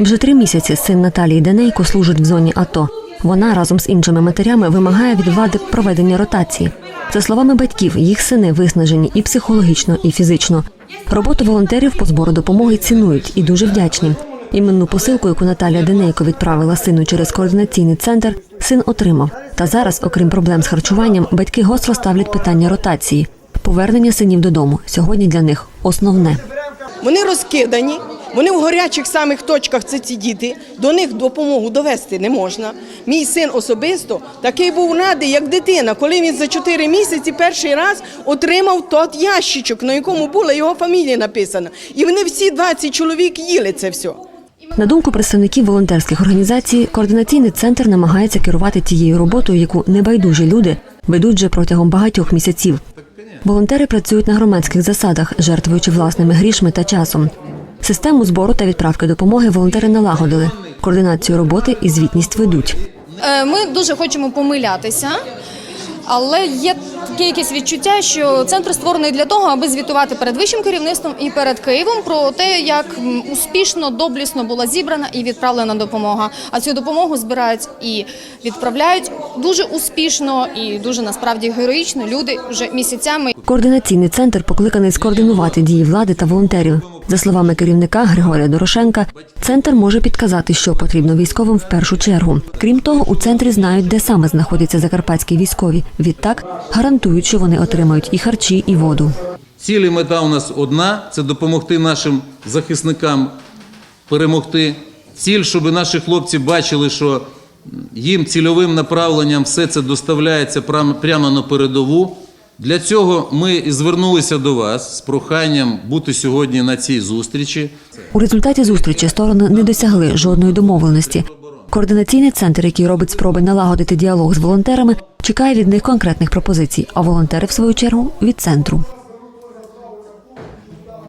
Вже три місяці син Наталії Денейко служить в зоні АТО. Вона разом з іншими матерями вимагає від влади проведення ротації. За словами батьків, їх сини виснажені і психологічно, і фізично. Роботу волонтерів по збору допомоги цінують і дуже вдячні. Іменну посилку, яку Наталія Денейко відправила сину через координаційний центр, син отримав. Та зараз, окрім проблем з харчуванням, батьки гостро ставлять питання ротації. Повернення синів додому сьогодні для них основне. Вони розкидані, вони в гарячих самих точках це ці діти. До них допомогу довести не можна. Мій син особисто такий був радий, як дитина, коли він за 4 місяці перший раз отримав тот ящичок, на якому була його фамілія написана. І вони всі 20 чоловік їли це все. На думку представників волонтерських організацій, координаційний центр намагається керувати тією роботою, яку небайдужі люди ведуть вже протягом багатьох місяців. Волонтери працюють на громадських засадах, жертвуючи власними грішми та часом. Систему збору та відправки допомоги волонтери налагодили. Координацію роботи і звітність ведуть. Е, Ми дуже хочемо помилятися, але є таке якесь відчуття, що центр створений для того, аби звітувати перед вищим керівництвом і перед Києвом про те, як успішно, доблісно була зібрана і відправлена допомога. А цю допомогу збирають і відправляють дуже успішно і дуже насправді героїчно. Люди вже місяцями. Координаційний центр покликаний скоординувати дії влади та волонтерів. За словами керівника Григорія Дорошенка, центр може підказати, що потрібно військовим в першу чергу. Крім того, у центрі знають, де саме знаходяться закарпатські військові. Відтак гарантують, що вони отримають і харчі, і воду. Ціль і мета у нас одна це допомогти нашим захисникам перемогти. Ціль, щоб наші хлопці бачили, що їм цільовим направленням все це доставляється прямо на передову. Для цього ми і звернулися до вас з проханням бути сьогодні на цій зустрічі. У результаті зустрічі сторони не досягли жодної домовленості. Координаційний центр, який робить спроби налагодити діалог з волонтерами, чекає від них конкретних пропозицій, а волонтери, в свою чергу, від центру.